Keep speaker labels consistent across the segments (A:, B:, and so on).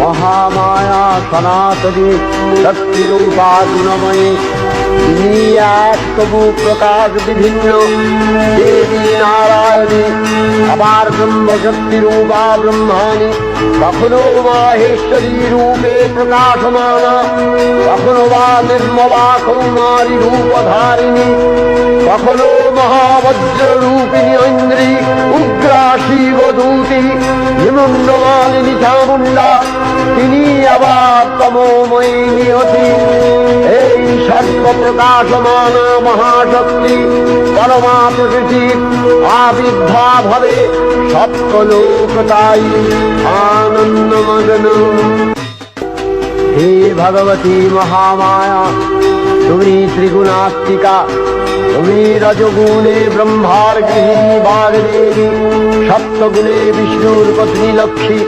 A: মহামায়া সনাতনী শক্তিরূপা গুণময়ী। তিনি এক তবু প্রকাশ বিভিন্ন। দেবী নারায়ণী, আবার ব্রহ্মশক্তি রূপা ব্রহ্মাণী। কখনো মাহেশ্বরী রূপে প্রকাশমানা। কখনো বা নির্মলা কৌমারী রূপধারিণী। কখনো মহাবজ্র রূপিণী ঐন্দ্রী উগ্রা শিবদূতি হিমন্দমালিনী চামুণ্ডা তিনি আবার তমোময়ী নিয়তি। এই সর্ব প্রকাশমান মহাশক্তি পরমা প্রকৃতি আবির্ভাব হবে সপ্তলোক তাই আনন্দমগ্ন হে ভগবতী মহামায়া, তুমি ত্রিগুণাত্মিকা, তুমি রজগুণে ব্রহ্মার গৃহিণী বাগদেবী, সপ্তগুণে বিষ্ণুর পত্নী লক্ষ্মী,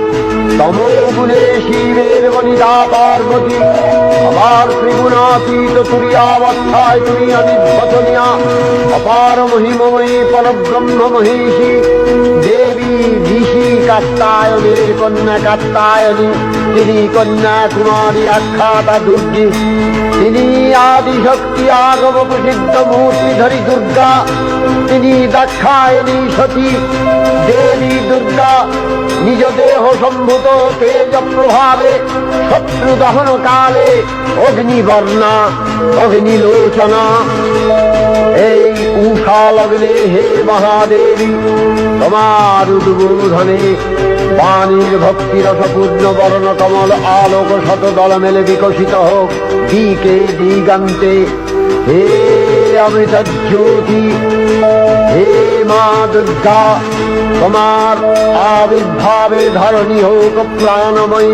A: তমোগুণে শিবের বনিতা পার্বতী আবার ত্রিগুণাতীত তুরিয়াবস্থায় তুমি অনির্বচনীয়া। অপার মহিমময়ী পরব্রহ্ম মহিষী। দেবী, ঋষি কাত্তায়নের কন্যা কাত্তায়নী তিনি কন্যা কুমারী আখ্যাতা দুর্গী। তিনি আদি শক্তি আগম প্রসিদ্ধ মূর্তি ধরি দুর্গা। তিনি দাক্ষায়ণী সতী। দেবী দুর্গা নিজ দেহ সম্ভূত তেজ প্রভাবে, শত্রু দহন কালে অগ্নিবর্ণা অগ্নিলোচনা এই উষা লগ্নে হে মহাদেবী, তোমার উদ্বোধনে বাণীর ভক্তি রসপূর্ণ বর্ণ কমল আলোক শত দল মেলে বিকশিত হোক। দিকে দিগান্তে হে অমৃত জ্যোতি মা দুর্গা তোমার আবির্ভাবে ধরণী হোক প্রাণময়ী।